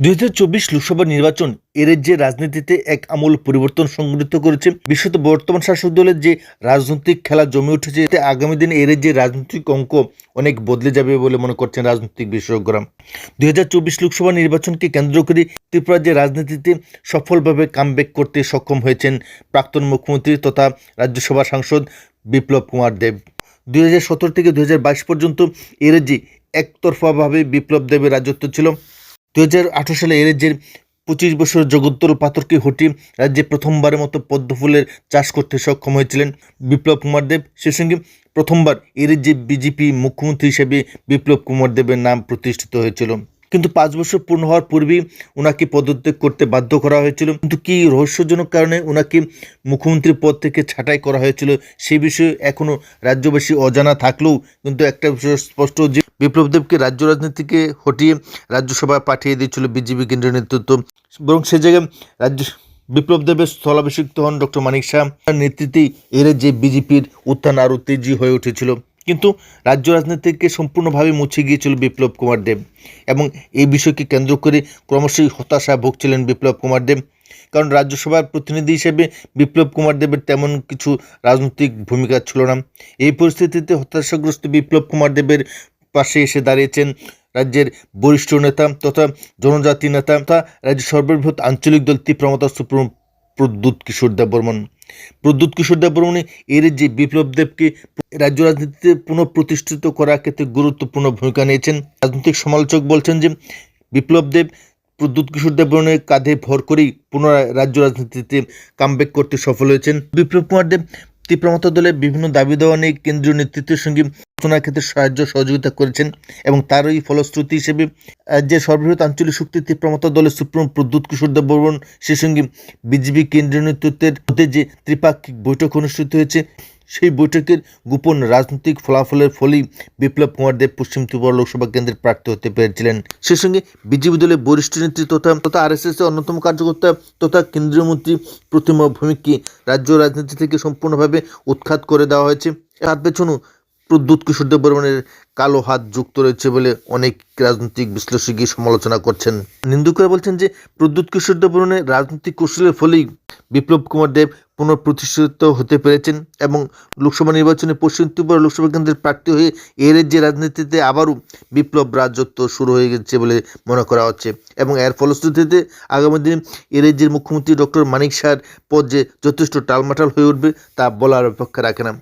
দুই হাজার চব্বিশ লোকসভা নির্বাচন এর যে রাজনীতিতে এক আমূল পরিবর্তন সংঘটিত করেছে। বিশেষত বর্তমান শাসক দলের যে রাজনৈতিক খেলা জমে উঠেছে, এতে আগামী দিনে এর যে রাজনৈতিক অঙ্ক অনেক বদলে যাবে বলে মনে করছেন রাজনৈতিক বিশেষজ্ঞরা। দুই হাজার চব্বিশ লোকসভা নির্বাচনকে কেন্দ্র করে ত্রিপুরার যে রাজনীতিতে সফলভাবে কামব্যাক করতে সক্ষম হয়েছেন প্রাক্তন মুখ্যমন্ত্রী তথা রাজ্যসভা সাংসদ বিপ্লব কুমার দেব। দুই হাজার সতেরো থেকে দুই হাজার বাইশ পর্যন্ত এর যে একতরফাভাবে বিপ্লব দেবের রাজত্ব ছিল। দু হাজার আঠারো সালে এর রাজ্যের পঁচিশ বছর জগত্তর পাথরকে হটি রাজ্যে প্রথমবারের মতো পদ্ম ফুলের চাষ করতে সক্ষম হয়েছিলেন বিপ্লব কুমার দেব। সে সঙ্গে প্রথমবার এ রাজ্যে বিজেপি মুখ্যমন্ত্রী হিসেবে বিপ্লব কুমার দেবের নাম প্রতিষ্ঠিত হয়েছিল। কিন্তু পাঁচ বছর পূর্ণ হওয়ার পূর্বেই ওনাকে পদত্যাগ করতে বাধ্য করা হয়েছিল। কিন্তু কি রহস্যজনক কারণে ওনাকে মুখ্যমন্ত্রীর পদ থেকে ছাঁটাই করা হয়েছিল সেই বিষয়ে এখনও রাজ্যবাসী অজানা থাকলেও কিন্তু একটা বিষয় স্পষ্ট যে বিপ্লব দেবকে রাজ্য রাজনীতিকে হটিয়ে রাজ্যসভায় পাঠিয়ে দিয়েছিল বিজেপি কেন্দ্রীয় নেতৃত্ব। বরং সে জায়গায় রাজ্য বিপ্লব দেবের স্থলাভিষিক্ত হন ডক্টর মানিক শাহ। তার নেতৃত্বেই এর যে বিজেপির উত্থান আরও তেজি হয়ে উঠেছিল। কিন্তু রাজ্য রাজনীতিকে সম্পূর্ণভাবে মুছে গিয়েছিল বিপ্লব কুমার দেব। এবং এই বিষয়কে কেন্দ্র করে ক্রমশই হতাশা ভুগছিলেন বিপ্লব কুমার দেব। কারণ রাজ্যসভার প্রতিনিধি হিসেবে বিপ্লব কুমার দেবের তেমন কিছু রাজনৈতিক ভূমিকা ছিল না। এই পরিস্থিতিতে হতাশাগ্রস্ত বিপ্লব কুমার দেবের পাশে এসে দাঁড়িয়েছেন রাজ্যের বরিষ্ঠ নেতা তথা জনজাতি নেতা তথা রাজ্যের সর্ববৃহৎ আঞ্চলিক দল তীব্রমতা সুপ্রিম প্রদ্যুৎ কিশোর দেব বর্মন প্রদ্যুৎ কিশোর দেব বর্মনে এর যে বিপ্লব দেবকে রাজ্য রাজনীতিতে পুনঃপ্রতিষ্ঠিত করার ক্ষেত্রে গুরুত্বপূর্ণ ভূমিকা নিয়েছেন। রাজনৈতিক সমালোচক বলছেন যে, বিপ্লব দেব প্রদ্যুৎ কিশোর দেব বর্মনের কাঁধে ভর করেই পুনরায় রাজ্য রাজনীতিতে কামব্যাক করতে সফল হয়েছেন। বিপ্লব কুমার দেব তীব্রমতা দলের বিভিন্ন দাবি দেওয়া নিয়ে কেন্দ্রীয় নেতৃত্বের সঙ্গে আলোচনার ক্ষেত্রে সাহায্য সহযোগিতা করেছেন এবং তারই ফলশ্রুতি হিসেবে যে সর্ববৃহৎ আঞ্চলিক শক্তি তীব্রমতা দলের সুপ্রিম প্রদ্যুৎ কিশোর দেব বর্মন, সে সঙ্গে বিজেপি কেন্দ্রীয় নেতৃত্বের মধ্যে যে ত্রিপাক্ষিক বৈঠক অনুষ্ঠিত হয়েছে সেই বৈঠকের গোপন রাজনৈতিক ফলাফলের ফলেই বিপ্লব কুমার দেব পশ্চিম ত্রিপুরা লোকসভা কেন্দ্রের প্রার্থী হতে পেরেছিলেন। সে সঙ্গে বিজেপি দলের বরিষ্ঠ নেতৃত্ব তথা তথা আরএসএস এর অন্যতম কার্যকর্তা তথা কেন্দ্রীয় মন্ত্রী প্রতিমা ভৌমিককে রাজ্য রাজনীতি থেকে সম্পূর্ণভাবে উৎখাত করে দেওয়া হয়েছে। হাত পেছনও প্রদ্যুৎ কিশোর দেব বর্মনের কালো হাত যুক্ত রয়েছে বলে অনেক রাজনৈতিক বিশ্লেষকই সমালোচনা করছেন। নিন্দুকরা বলছেন যে, প্রদ্যুৎ কিশোর দেব বর্মনের রাজনৈতিক কৌশলের ফলেই বিপ্লব কুমার দেব পুনঃপ্রতিষ্ঠিত হতে পেরেছেন এবং লোকসভা নির্বাচনে পশ্চিম ত্রিপুরা লোকসভা কেন্দ্রের প্রার্থী হয়ে এর যে রাজনীতিতে আবারও বিপ্লব রাজত্ব শুরু হয়ে গেছে বলে মনে করা হচ্ছে এবং এর ফলশ্রুতিতে আগামী দিনে এর যে মুখ্যমন্ত্রী ডক্টর মানিক শাহর পদ যে যথেষ্ট টালমাটাল হয়ে উঠবে তা বলার অপেক্ষা রাখে না।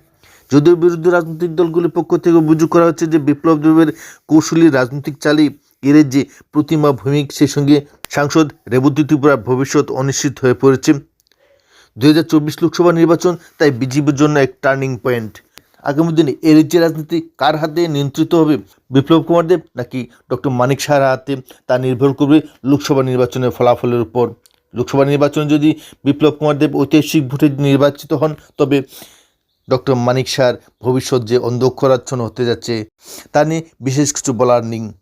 যদিও বিরোধী রাজনৈতিক দলগুলির পক্ষ থেকে অভিযোগ করা হচ্ছে যে বিপ্লব দেবের কৌশলী রাজনৈতিক চালই এর যে প্রতিমা ভৌমিক সেই সঙ্গে সাংসদ রেবতী ত্রিপুরার ভবিষ্যৎ অনিশ্চিত হয়ে পড়েছে। দুই হাজার চব্বিশ লোকসভা নির্বাচন, তাই বিজেপির জন্য এক টার্নিং পয়েন্ট। আগামী দিনে এর যে রাজনীতি কার হাতে নিয়ন্ত্রিত হবে বিপ্লব কুমার দেব নাকি ডক্টর মানিক শাহর হাতে তা নির্ভর করবে লোকসভা নির্বাচনের ফলাফলের উপর? লোকসভা নির্বাচনে যদি বিপ্লব কুমার দেব ঐতিহাসিক ভোটে নির্বাচিত হন, তবে ডক্টর মানিক শাহর ভবিষ্যৎ যে অন্ধকারাচ্ছন্ন হতে যাচ্ছে, তা নিয়ে বিশেষ কিছু বলার নেই।